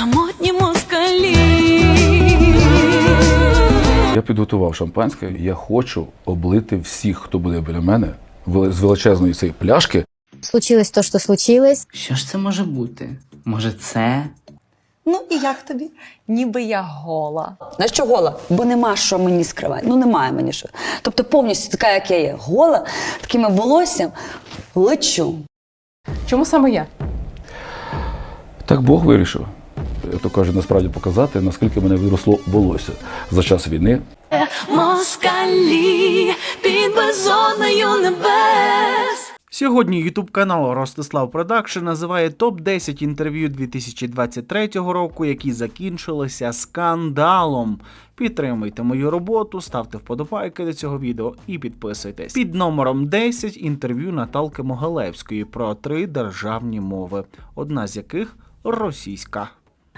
самотні москалі. Я підготував шампанське. Я хочу облити всіх, хто буде біля мене, з величезної цієї пляшки. Случилось то, що случилось. Що ж це може бути? Може, це Ну і як тобі? Ніби я гола. На що гола? Бо нема що мені скривати. Ну немає мені що. Тобто повністю така, як я є, гола, такими волоссям лечу. Чому саме я? Так Бог вирішив. То каже, насправді показати, наскільки мене виросло волосся за час війни. Москалі під безодною небес. Сьогодні Ютуб канал Ростислав Продакшн називає топ 10 інтерв'ю 2023 року, які закінчилися скандалом. Підтримуйте мою роботу, ставте вподобайки до цього відео і підписуйтесь. Під номером 10 інтерв'ю Наталки Могилевської про три державні мови, одна з яких російська.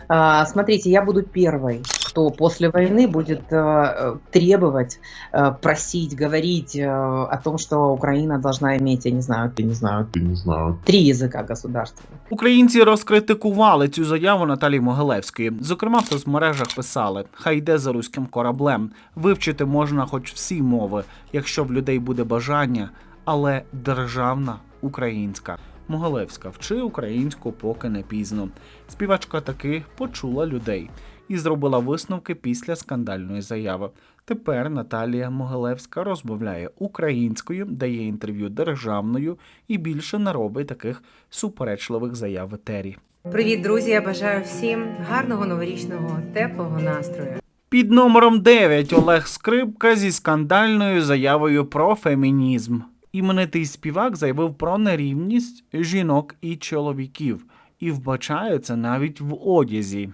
А, Смотрите, я буду первой, кто после войны будет э, э, требовать, э, просить, говорить э, о том, что Украина должна иметь, я не знаю, я не знаю, я не знаю, три языка государственных. Українці розкритикували цю заяву Наталії Могилевської. Зокрема, в соцмережах писали: хай йде за руським кораблем. Вивчити можна хоч всі мови, якщо в людей буде бажання, але державна українська. Могилевська вчи українську поки не пізно. Співачка таки почула людей і зробила висновки після скандальної заяви. Тепер Наталія Могилевська розмовляє українською, дає інтерв'ю державною і більше не робить таких суперечливих заяв в етері. Привіт, друзі! Я бажаю всім гарного новорічного теплого настрою. Під номером 9 Олег Скрипка зі скандальною заявою про фемінізм. Іменитий співак заявив про нерівність жінок і чоловіків і вбачає це навіть в одязі.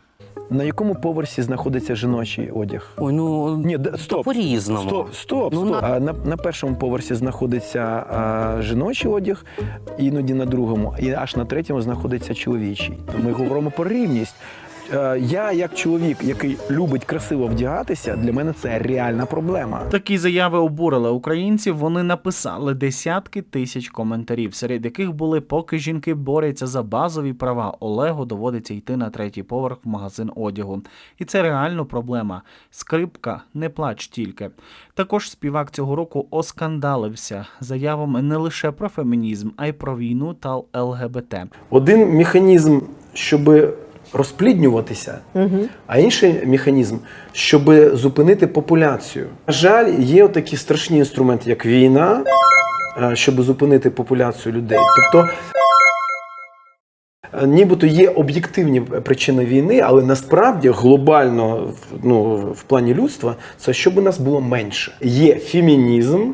На якому поверсі знаходиться жіночий одяг? ой, ну Ні, стоп. по-різному. Стоп, стоп, Ну, стоп. на- А на, на першому поверсі знаходиться а, жіночий одяг, іноді на другому, і аж на третьому знаходиться чоловічий. То ми говоримо про рівність. Е, Я, як чоловік, який любить красиво вдягатися, для мене це реальна проблема. Такі заяви обурили українців. Вони написали десятки тисяч коментарів, серед яких були поки жінки борються за базові права. Олегу доводиться йти на третій поверх в магазин одягу. І це реально проблема. Скрипка не плач тільки. Також співак цього року оскандалився заявами не лише про фемінізм, а й про війну та ЛГБТ. Один механізм, щоб розпліднюватися, а інший механізм, щоб зупинити популяцію. На жаль, є такі страшні інструменти, як війна, е, щоб зупинити популяцію людей. Тобто, е, нібито є об'єктивні причини війни, але насправді глобально ну, в плані людства це щоб у нас було менше. Є фемінізм.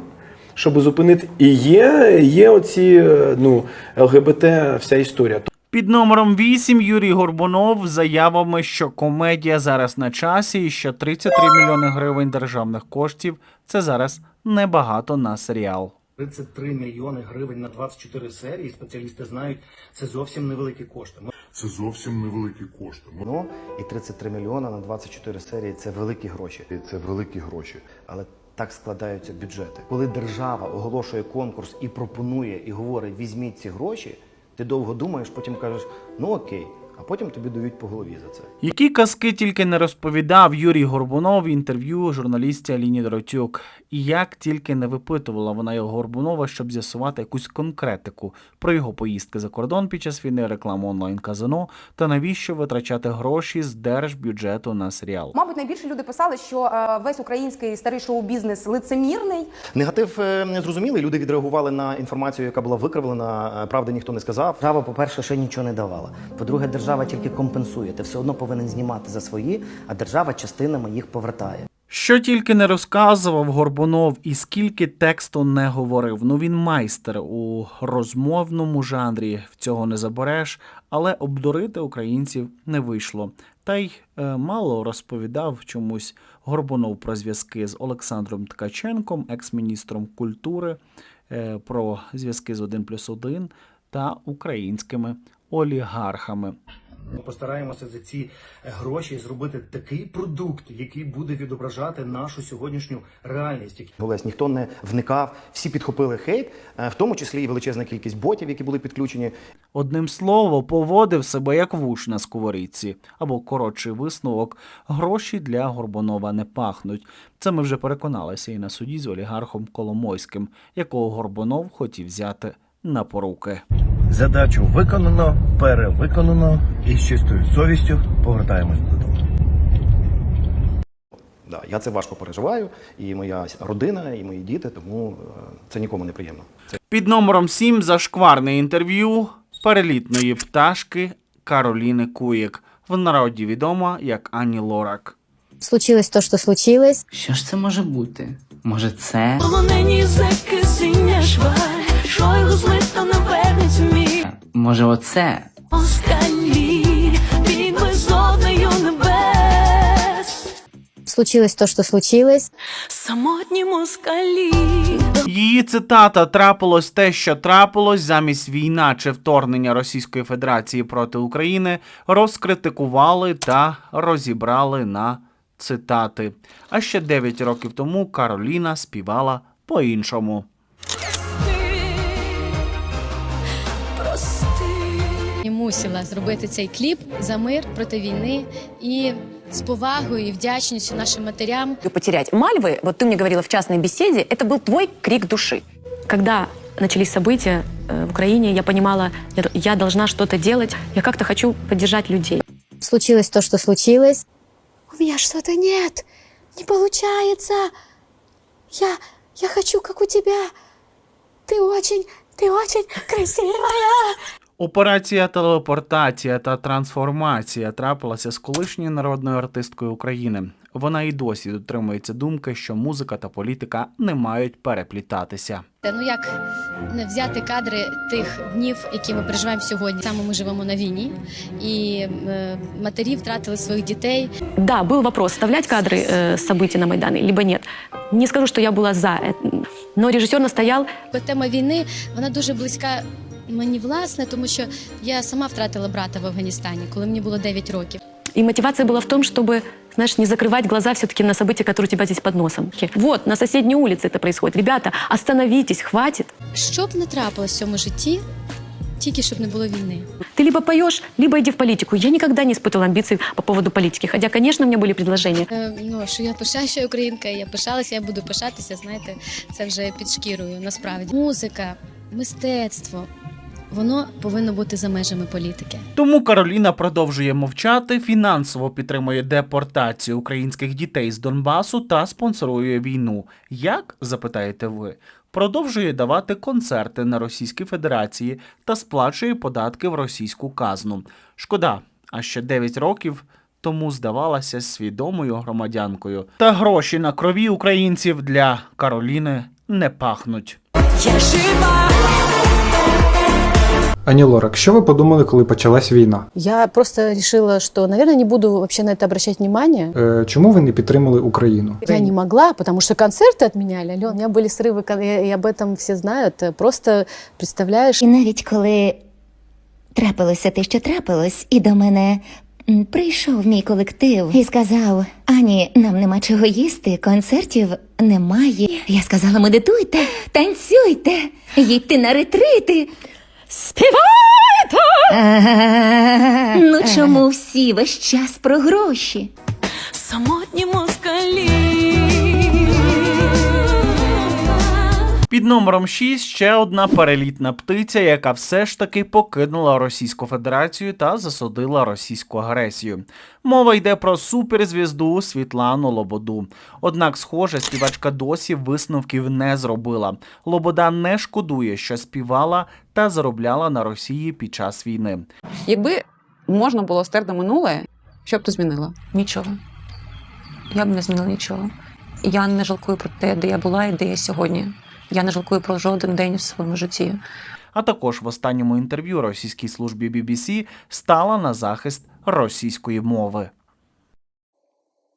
Щоб зупинити, і є, є оці е, ну, ЛГБТ, вся історія. Під номером 8 Юрій Горбунов з заявами, що комедія зараз на часі і що 33 мільйони гривень державних коштів це зараз небагато на серіал. 33 мільйони гривень на 24 серії. Спеціалісти знають, це зовсім невеликі кошти. Це зовсім невеликі кошти. Ну і 33 мільйони на 24 серії це великі гроші. Це великі гроші. Але так складаються бюджети. Коли держава оголошує конкурс і пропонує, і говорить, візьміть ці гроші, ти довго думаєш, потім кажеш, ну окей, а потім тобі дають по голові за це. Які казки тільки не розповідав Юрій Горбунов в інтерв'ю журналістці Аліні Доротюк, і як тільки не випитувала вона його Горбунова, щоб з'ясувати якусь конкретику про його поїздки за кордон під час війни, рекламу онлайн казино та навіщо витрачати гроші з держбюджету на серіал. Мабуть, найбільше люди писали, що е, весь український старий шоу-бізнес лицемірний. Негатив е, незрозумілий. Люди відреагували на інформацію, яка була викривлена. е, Правди ніхто не сказав. Держава, по-перше, ще нічого не давала. По-друге, держава тільки компенсує. Ти все одно повинен знімати за свої, а держава частинами їх повертає. Що тільки не розказував Горбунов і скільки тексту не говорив. Ну він майстер у розмовному жанрі, в цього не забереш, але обдурити українців не вийшло. Та й е, мало розповідав чомусь Горбунов про зв'язки з Олександром Ткаченком, екс-міністром культури, е, про зв'язки з 1 плюс 1 та українськими олігархами. Ми постараємося за ці е, гроші зробити такий продукт, який буде відображати нашу сьогоднішню реальність. Олесь, ніхто не вникав, всі підхопили хейт, е, в тому числі і величезна кількість ботів, які були підключені. Одним словом, поводив себе як вуш на сковорідці. Або коротший висновок: гроші для Горбунова не пахнуть. Це ми вже переконалися і на суді з олігархом Коломойським, якого Горбунов хотів взяти на поруки. Задачу виконано, перевиконано і з чистою совістю повертаємось додому. Да, я це важко переживаю, і моя родина, і мої діти, тому е, це нікому не приємно. Це Під номером 7 зашкварне інтерв'ю перелітної пташки Кароліни Куєк, в народі відома як Ані Лорак. Случилось то, что случилось. Що ж це може бути? Може, це Полонені зеки синя шваль, що його злито не вернеться мій. може, оце? Москалі під безоднею небес. Случилось то, что случилось. Самотні москалі. Її цитата трапилось те, що трапилось замість війна чи вторгнення Російської Федерації проти України, розкритикували та розібрали на цитати. А ще 9 років тому Кароліна співала по-іншому. І мусила зробити цей кліп за мир проти війни і з повагою і вдячністю нашим матерям. Потерять Мальвы, вот ты мне говорила в частной беседе, это был твой крик души. Когда начались события э, в Украине, я понимала, я, я должна что-то делать, я как-то хочу поддержать людей. Случилось то, что случилось. У меня что-то нет, не получается. Я, я хочу, как у тебя. Ты очень, ты очень красивая. Операція телепортація та трансформація трапилася з колишньою народною артисткою України. Вона і досі дотримується думки, що музика та політика не мають переплітатися. Ну як не взяти кадри тих днів, які ми переживаємо сьогодні. Саме ми живемо на війні, і е, матері втратили своїх дітей. Да, был вопрос, вставлять кадры э, с событий на Майдане, либо нет. Не скажу, что я была за, это, но режиссер настоял. Тема війни вона дуже близька мені власне, тому що я сама втратила брата в Афганістані, коли мені було 9 років. И мотивация была в том, чтобы, знаешь, не закрывать глаза все-таки на события, которые у тебя здесь под носом. Вот, на соседней улице это происходит. Ребята, остановитесь, хватит. Що б не трапилось в цьому житті, тільки щоб не було війни. Ты либо поешь, либо иди в политику. Я никогда не испытывала амбиций по поводу политики. Хотя, конечно, у меня были предложения. Е, ну що я пишаю, що я українка, я пишалася, я буду пишатися. Знаєте, це вже під шкірою. Насправді музика, мистецтво. Воно повинно бути за межами політики. Тому Кароліна продовжує мовчати, фінансово підтримує депортацію українських дітей з Донбасу та спонсорує війну. Як запитаєте ви? Продовжує давати концерти на Російській Федерації та сплачує податки в російську казну. Шкода, а ще 9 років тому здавалася свідомою громадянкою. Та гроші на крові українців для Кароліни не пахнуть. Я жива. Ані Лорак, що ви подумали, коли почалась війна? Я просто решила, что, наверное, не буду вообще на это обращать внимание. Е, чому ви не підтримали Україну? Я не могла, потому что концерты отменяли. Ален, у меня были срывы, когда- и об этом все знают. Просто представляешь, І навіть коли трапилося те, що трапилось, і до мене м, прийшов мій колектив і сказав: Ані, нам нема чого їсти, концертів немає. Я сказала: медитуйте, танцюйте, їдьте на ретрити. Співайте! Ну чому всі весь час про гроші? Самотні Під номером 6 ще одна перелітна птиця, яка все ж таки покинула Російську Федерацію та засудила російську агресію. Мова йде про суперзвізду Світлану Лободу. Однак, схоже, співачка досі висновків не зробила. Лобода не шкодує, що співала та заробляла на Росії під час війни. Якби можна було стерти минуле, що б ти змінила? Нічого. Я б не змінила нічого. Я не жалкую про те, де я була і де я сьогодні. Я не жалкую про жоден день в своєму житті. А також в останньому інтерв'ю російській службі BBC стала на захист російської мови.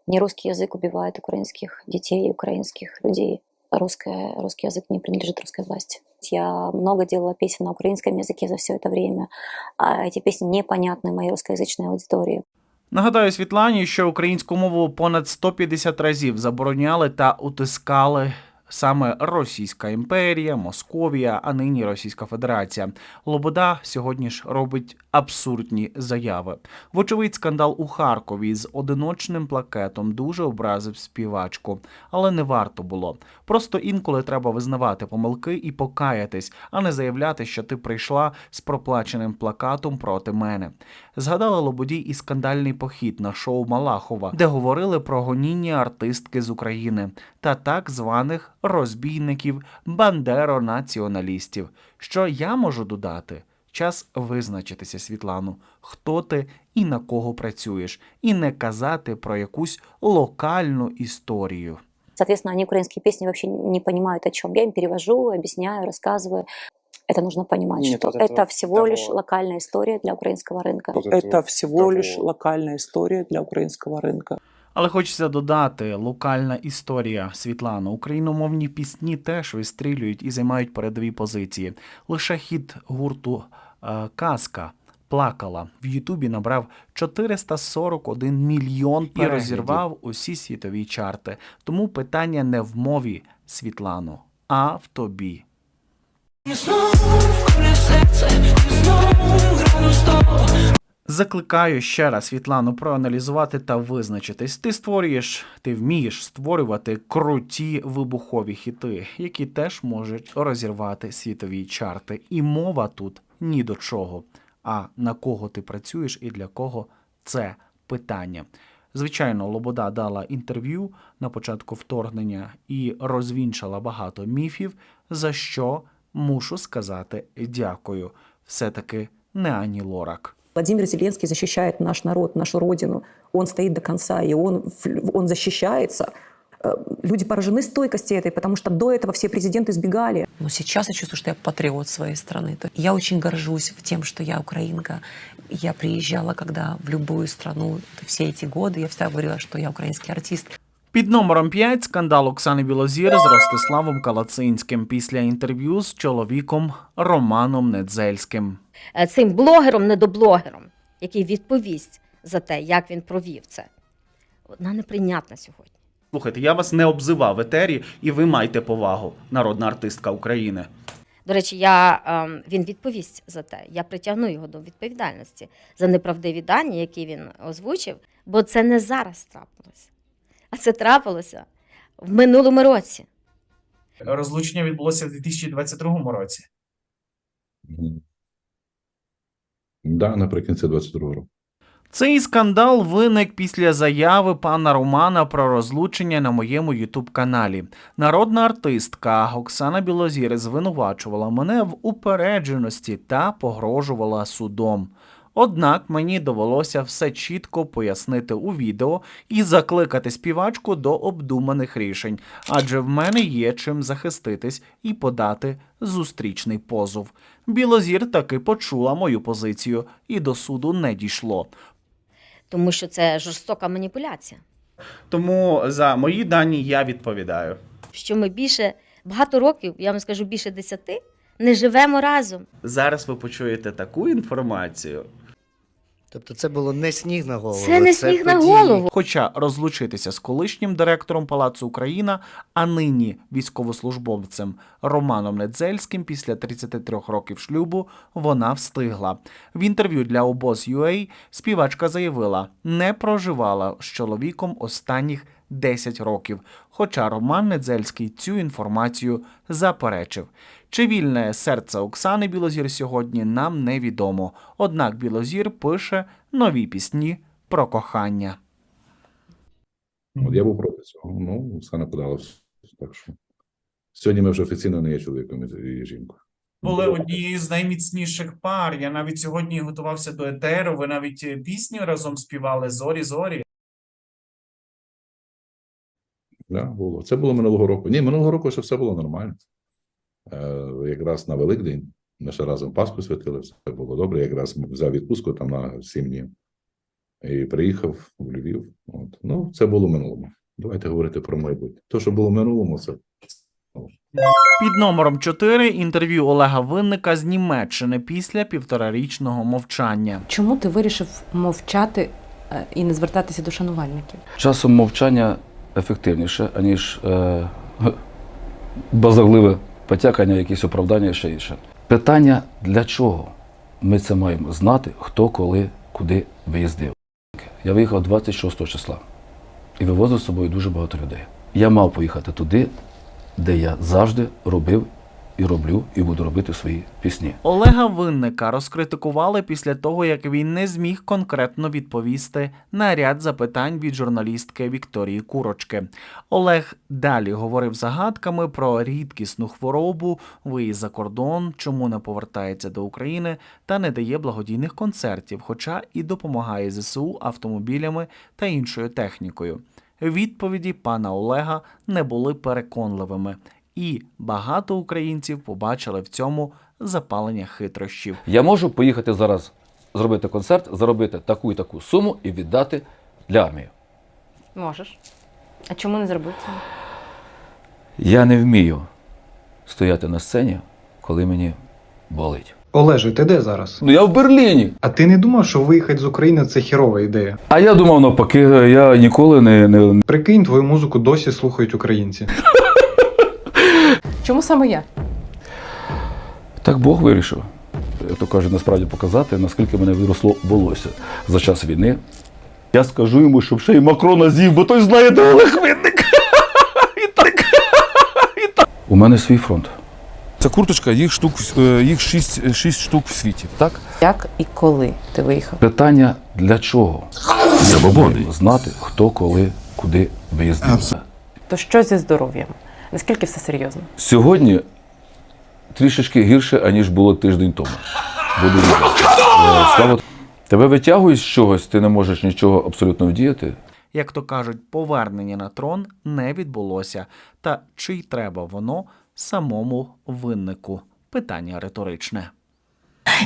Не русский язык убивает украинских детей и украинских людей. русская, русский язык не принадлежит русской власти. Я много делала песен на украинском языке за все это время, а эти песни непонятны моей русскоязычной аудитории. Нагадаю Світлані, що українську мову понад 150 разів забороняли та утискали саме Російська імперія, Московія, а нині Російська Федерація. Лобода сьогодні ж робить абсурдні заяви. Вочевидь, скандал у Харкові з одиночним плакетом дуже образив співачку, але не варто було. Просто інколи треба визнавати помилки і покаятись, а не заявляти, що ти прийшла з проплаченим плакатом проти мене. Згадала Лободій і скандальний похід на шоу Малахова, де говорили про гоніння артистки з України та так званих розбійників бандеро-націоналістів. Що я можу додати? Час визначитися, Світлану, хто ти і на кого працюєш, і не казати про якусь локальну історію. Соответственно, они украинские песни вообще не понимают, о чем. Я им перевожу, объясняю, рассказываю. Это нужно понимать, Нет, что вот этого- это всего того- лишь локальная история для украинского рынка. Это всего лишь локальная история для украинского рынка. Але хочеться додати локальна історія Світлано. Україномовні пісні теж вистрілюють і займають передові позиції. Лише хіт гурту е, Казка плакала в Ютубі набрав 441 мільйон і розірвав усі світові чарти. Тому питання не в мові Світлано, а в тобі. Закликаю ще раз Світлану проаналізувати та визначитись. Ти створюєш, ти вмієш створювати круті вибухові хіти, які теж можуть розірвати світові чарти. І мова тут ні до чого. А на кого ти працюєш і для кого це питання. Звичайно, Лобода дала інтерв'ю на початку вторгнення і розвінчала багато міфів, за що мушу сказати дякую. Все-таки не Ані Лорак. Владимир Зеленский защищает наш народ, нашу родину. Он стоит до конца, и он, в- он защищается. Э, Люди поражены стойкости этой, потому что до этого все президенты избегали. Но сейчас я чувствую, что я патриот своей страны. То Я очень горжусь тем, что я украинка. Я приезжала, когда в любую страну все эти годы, я всегда говорила, что я украинский артист. Під номером 5 скандал Оксани Білозір з Ростиславом Калацинським після інтерв'ю з чоловіком Романом Недзельським. е, цим блогером, недоблогером, який відповість за те, як він провів це, вона неприйнятна сьогодні. Слухайте, я вас не обзивав в етері, і ви маєте повагу, народна артистка України. До речі, я, ем, він відповість за те. Я притягну його до відповідальності за неправдиві дані, які він озвучив, бо це не зараз трапилося, а це трапилося в минулому році. Розлучення відбулося в 2022 році. Да, наприкінці 22 року. Цей скандал виник після заяви пана Романа про розлучення на моєму ютуб-каналі. Народна артистка Оксана Білозір звинувачувала мене в упередженості та погрожувала судом. Однак мені довелося все чітко пояснити у відео і закликати співачку до обдуманих рішень, адже в мене є чим захиститись і подати зустрічний позов. Білозір таки почула мою позицію і до суду не дійшло. Тому що це жорстока маніпуляція. Тому за мої дані я відповідаю. Що ми більше багато років, я вам скажу більше десяти, не живемо разом. Зараз ви почуєте таку інформацію. Тобто це було не сніг на голову. Це не сніг на голову. Хоча розлучитися з колишнім директором Палацу Україна, а нині військовослужбовцем Романом Недзельським після 33 років шлюбу вона встигла. В інтерв'ю для обоз.ua співачка заявила, не проживала з чоловіком останніх 10 років. Хоча Роман Недзельський цю інформацію заперечив. Чи вільне серце Оксани Білозір сьогодні нам невідомо. Однак Білозір пише нові пісні про кохання. От я був проти цього. Ну, Оксана подала так що. Сьогодні ми вже офіційно не є чоловіком і жінкою. були однією з найміцніших пар. Я навіть сьогодні готувався до етеру. Ви навіть е, пісню разом співали Зорі зорі. Да, було. Це було минулого року. Ні, минулого року ще все було нормально. Е, якраз на Великдень ми ще разом Пасху святили, все було добре. Якраз взяв відпустку там на сім днів і приїхав в Львів. От. Ну, це було в минулому. Давайте говорити про майбутнє. То, що було в минулому, це Під номером 4 інтерв'ю Олега Винника з Німеччини після півторарічного мовчання. Чому ти вирішив мовчати е, і не звертатися до шанувальників? Часом мовчання ефективніше, аніж е, базагливе потякання, якісь оправдання і ще інше. Питання для чого? Ми це маємо знати, хто коли, куди виїздив. Я виїхав 26 числа і вивозив з собою дуже багато людей. Я мав поїхати туди, де я завжди робив і роблю, і буду робити свої пісні. Олега Винника розкритикували після того, як він не зміг конкретно відповісти на ряд запитань від журналістки Вікторії Курочки. Олег далі говорив загадками про рідкісну хворобу, виїзд за кордон, чому не повертається до України та не дає благодійних концертів, хоча і допомагає ЗСУ автомобілями та іншою технікою. Відповіді пана Олега не були переконливими, і багато українців побачили в цьому запалення хитрощів. Я можу поїхати зараз зробити концерт, заробити таку і таку суму і віддати для армії. Можеш. А чому не зробив це? Я не вмію стояти на сцені, коли мені болить. Олеже, ти де зараз? Ну я в Берліні. А ти не думав, що виїхати з України це хірова ідея? А я думав, навпаки, я ніколи не, не Прикинь, твою музику досі слухають українці. Чому саме я? так Бог вирішив. То каже, насправді показати, наскільки мене виросло волосся за час війни. Я скажу йому, щоб ще й Макрона з'їв, бо той знає, де Олег Винник. І так. І так. У мене свій фронт. Ця курточка, їх штук, е, їх шість, шість штук в світі, так? Як і коли ти виїхав? Питання для чого? Забобонний. Знати, хто, коли, куди виїздив. То що зі здоров'ям? Наскільки все серйозно? Сьогодні трішечки гірше, аніж було тиждень тому. Буду. Е, Слава, тебе витягують з чогось, ти не можеш нічого абсолютно вдіяти. Як то кажуть, повернення на трон не відбулося. Та чи й треба воно самому виннику? Питання риторичне.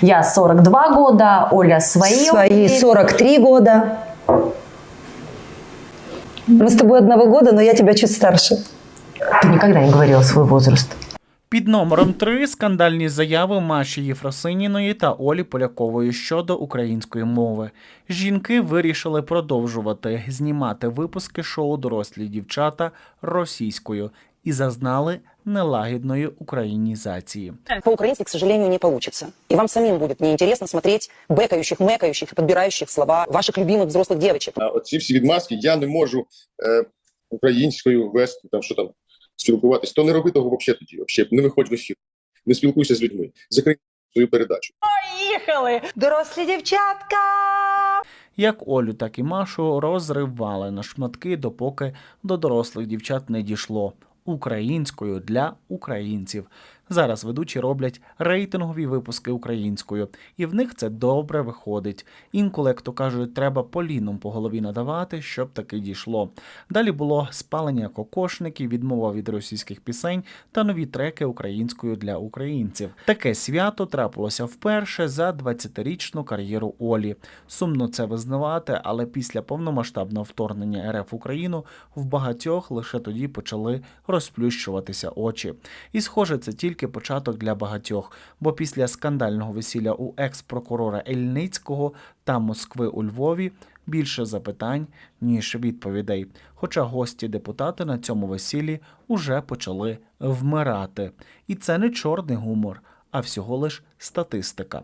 Я 42 года, Оля свои. Свои 43 года. Мы с тобой одного года, но я тебя чуть старше. Ты никогда не говорила свой возраст. Під номером 3 скандальні заяви Маші Єфросиніної та Олі Полякової щодо української мови. Жінки вирішили продовжувати знімати випуски шоу Дорослі дівчата російською і зазнали нелагідної українізації. По-украински, к сожалению, не получится. И вам самим будет неинтересно смотреть бэкающих, мэкающих, подбирающих слова ваших любимых взрослых девочек. Оці всі відмазки я не можу е, українською вести, там що там спілкуватись. То не роби того взагалі тоді. Взагалі не виходь в ефір, не спілкуйся з людьми. Закрий свою передачу. Поїхали! Дорослі дівчатка! Як Олю, так і Машу розривали на шматки, допоки до дорослих дівчат не дійшло українською для українців. Зараз ведучі роблять рейтингові випуски українською, і в них це добре виходить. Інколи, як то кажуть, треба поліном по голові надавати, щоб таки дійшло. Далі було спалення кокошників, відмова від російських пісень та нові треки українською для українців. Таке свято трапилося вперше за 20-річну кар'єру Олі. Сумно це визнавати, але після повномасштабного вторгнення РФ Україну в багатьох лише тоді почали розплющуватися очі. І схоже, це тільки початок для багатьох, бо після скандального весілля у екс-прокурора Ельницького та Москви у Львові більше запитань, ніж відповідей. Хоча гості депутати на цьому весіллі уже почали вмирати. І це не чорний гумор. А всього лиш статистика.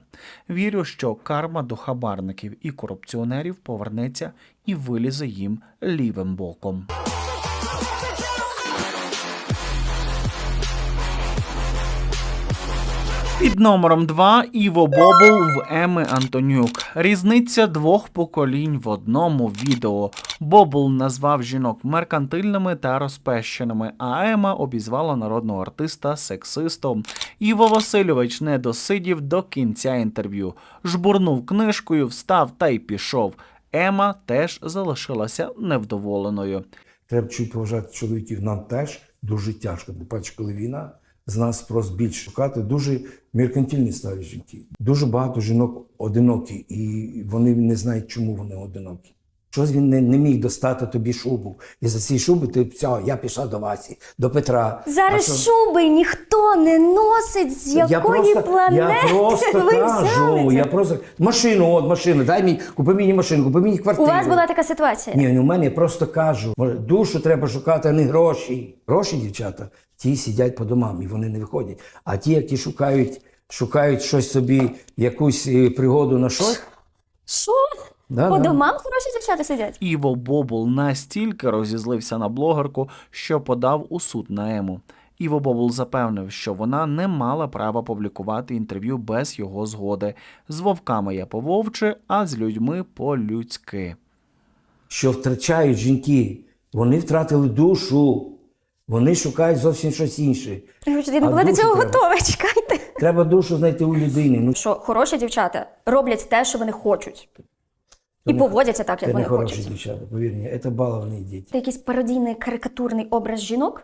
Вірю, що карма до хабарників і корупціонерів повернеться і вилізе їм лівим боком. Під номером 2 Іво Бобул в Еми Антонюк. Різниця двох поколінь в одному відео. Бобул назвав жінок меркантильними та розпещеними, а Ема обізвала народного артиста сексистом. Іво Васильович не досидів до кінця інтерв'ю. Жбурнув книжкою, встав та й пішов. Ема теж залишилася невдоволеною. Треба чуть поважати чоловіків. Нам теж дуже тяжко. Тим паче, коли війна, з нас просто більш шукати. Дуже меркантильні старі жінки. Дуже багато жінок одинокі, і вони не знають, чому вони одинокі. Щось він не, не міг достати тобі шубу. І за ці шуби ти все, я пішла до Васі, до Петра. Зараз що- шуби ніхто не носить. З якої я просто, планети я просто ви кажу, взяли я просто машину, от машину, дай мені, купи мені машину, купи мені квартиру. У вас була така ситуація? Ні, ну, у мене я просто кажу, душу треба шукати, а не гроші. Гроші, дівчата, ті сидять по домам і вони не виходять. А ті, які шукають, шукають щось собі, якусь е, пригоду на щось. Що? Да, По да. домам хороші дівчата сидять? Іво Бобул настільки розізлився на блогерку, що подав у суд на Ему. Іво Бобул запевнив, що вона не мала права публікувати інтерв'ю без його згоди. З вовками я по вовче, а з людьми по людськи. що втрачають жінки. Вони втратили душу. Вони шукають зовсім щось інше. Я не була до цього треба. готова, чекайте. Треба душу знайти у людини. Ну, Що хороші дівчата роблять те, що вони хочуть. І не- поводяться так, це як не вони хороші хочуть. дівчата, повір мені, це баловані діти. Це якийсь пародійний карикатурний образ жінок.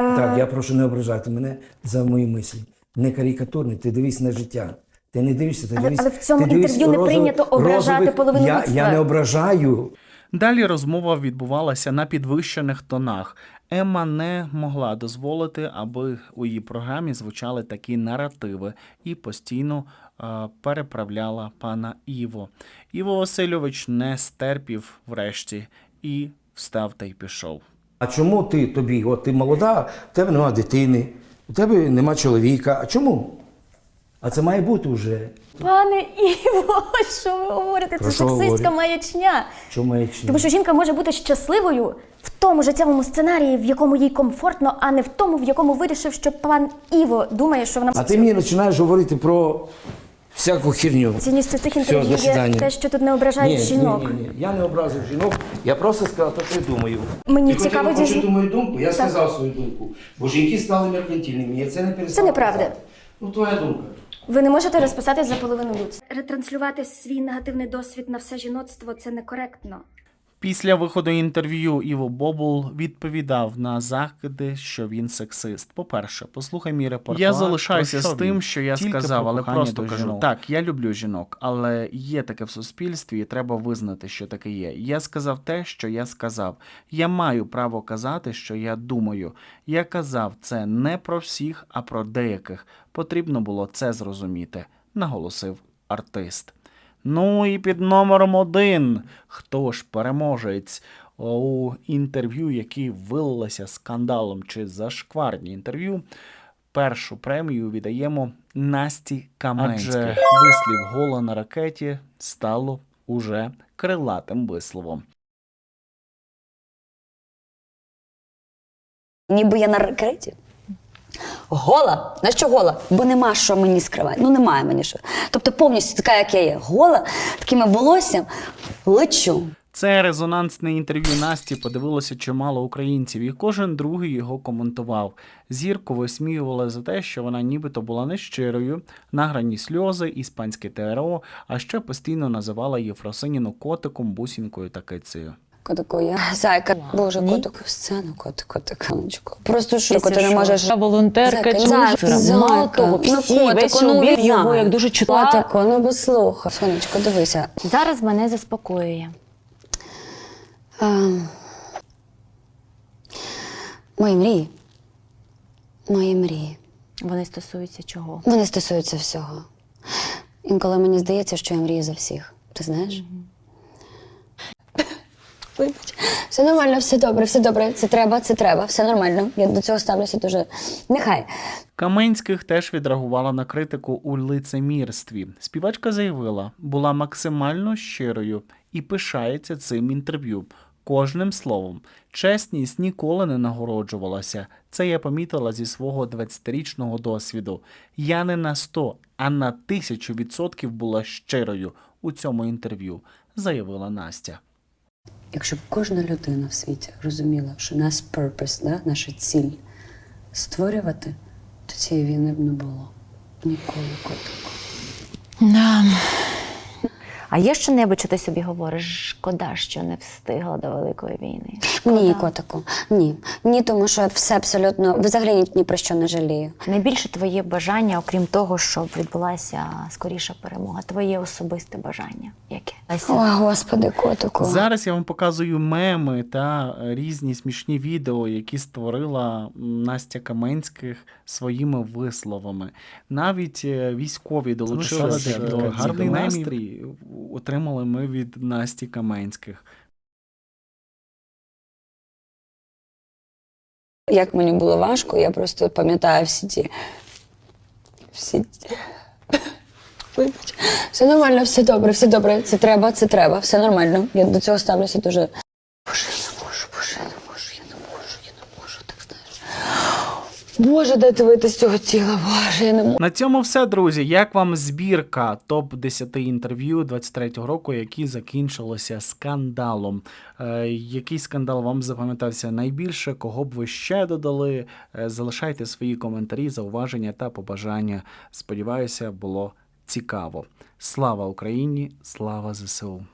Е, Так, я прошу не ображати мене за мої мислі. Не карикатурний, ти дивись на життя. Ти не дивишся, ти Але- дивись. але в цьому ти дивись інтерв'ю не розових- прийнято ображати розових- половину я, людства. я не ображаю. Далі розмова відбувалася на підвищених тонах. Емма не могла дозволити, аби у її програмі звучали такі наративи і постійно переправляла пана Іво. Іво Васильович не стерпів врешті і встав та й пішов. А чому ти тобі? От ти молода, у тебе нема дитини, у тебе нема чоловіка. А чому? А це має бути вже. Пане Іво, що ви говорите? Про Це що сексистська говорю? маячня. Чому маячня? Тому що жінка може бути щасливою в тому життєвому сценарії, в якому їй комфортно, а не в тому, в якому вирішив, що пан Іво думає, що вона А ти мені починаєш говорити про всяку херню. цінністю цих Все, інтерв'ю до є свидання. те, що тут не ображають жінок. Ні, ні, ні. Я не образив жінок, я просто сказав що я думаю. Мені цікаво Я дізна- мою думку, я Так. сказав свою думку. Бо жінки стали меркантильними, я це не перестав. Це неправда. казати. Ну, твоя думка. Ви не можете розписатись за половину людства. Ретранслювати свій негативний досвід на все жіноцтво це некоректно. Після виходу інтерв'ю Іво Бобул відповідав на закиди, що він сексист. По-перше, послухай мій репортаж. Я залишаюся Про з тим, що я Тільки сказав, але просто кажу. жінок. Так, я люблю жінок, але є таке в суспільстві, і треба визнати, що таке є. Я сказав те, що я сказав. Я маю право казати, що я думаю. Я казав це не про всіх, а про деяких. Потрібно було це зрозуміти, наголосив артист. Ну і під номером один. Хто ж переможець у інтерв'ю, які вилилися скандалом чи зашкварні інтерв'ю? Першу премію віддаємо Насті Каменській. Адже вислів гола на ракеті стало уже крилатим висловом. Ніби я на ракеті. Гола. На що гола? Бо нема що мені скривати. Ну немає мені що. Тобто повністю така, як я є. Гола, такими волоссям лечу. Це резонансне інтерв'ю Насті подивилося чимало українців, і кожен другий його коментував. Зірку висміювали за те, що вона нібито була нещирою, награні сльози, іспанське ТРО, а ще постійно називала Єфросиніну котиком, бусінкою та кицею. Котику, я зайка. Боже, котик в сцену, котик, котик, сонечко. Просто Після ти не можеш. Я волонтерка Зайка, Джуфера. зайка, Мало того, ну, котику, весь ну, його як дуже чутла. Котику, ну послухай. Сонечко, дивися. Зараз мене заспокоює. Ем, Мої мрії. Мої мрії. Вони стосуються чого? Вони стосуються всього. Інколи мені здається, що я мрію за всіх. Ти знаєш? Вибач. Все нормально, все добре, все добре. Це треба, це треба, все нормально. Я до цього ставлюся дуже. Нехай. Каменських теж відреагувала на критику у лицемірстві. Співачка заявила, була максимально щирою і пишається цим інтерв'ю. Кожним словом, чесність ніколи не нагороджувалася. Це я помітила зі свого 20-річного досвіду. Я не на 100, а на тисячу відсотків була щирою у цьому інтерв'ю, заявила Настя. Якщо б кожна людина в світі розуміла, що наш purpose, да, наша ціль створювати, то цієї війни б не було. Ніколи котику. Да. А є що-небудь, що ти собі говориш? Шкода, що не встигла до Великої війни. Ні, котику, ні. Ні, тому що все абсолютно взагалі ні, ні про що не жалію. Найбільше твоє бажання, окрім того, щоб відбулася скоріша перемога, твоє особисте бажання. Яке? О, господи, котику. Зараз я вам показую меми та різні смішні відео, які створила Настя Каменських своїми висловами. Навіть е, військові долучилися до гарний настрій отримали ми від Насті Каменських. Як мені було важко, я просто пам'ятаю всі ті. Всі. Вибач. Все нормально, все добре, все добре. Це треба, це треба, все нормально. Я до цього ставлюся дуже. Боже, я не можу, боже, я не можу, я не можу, я не можу, так знаєш. Боже, вийти з цього тіла, боже, я не можу. На цьому все, друзі. Як вам збірка топ 10 інтерв'ю 23-го року, які закінчилися скандалом? Е, який скандал вам запам'ятався найбільше? Кого б ви ще додали? Е, залишайте свої коментарі, зауваження та побажання. Сподіваюся, було цікаво. Слава Україні! Слава ЗСУ!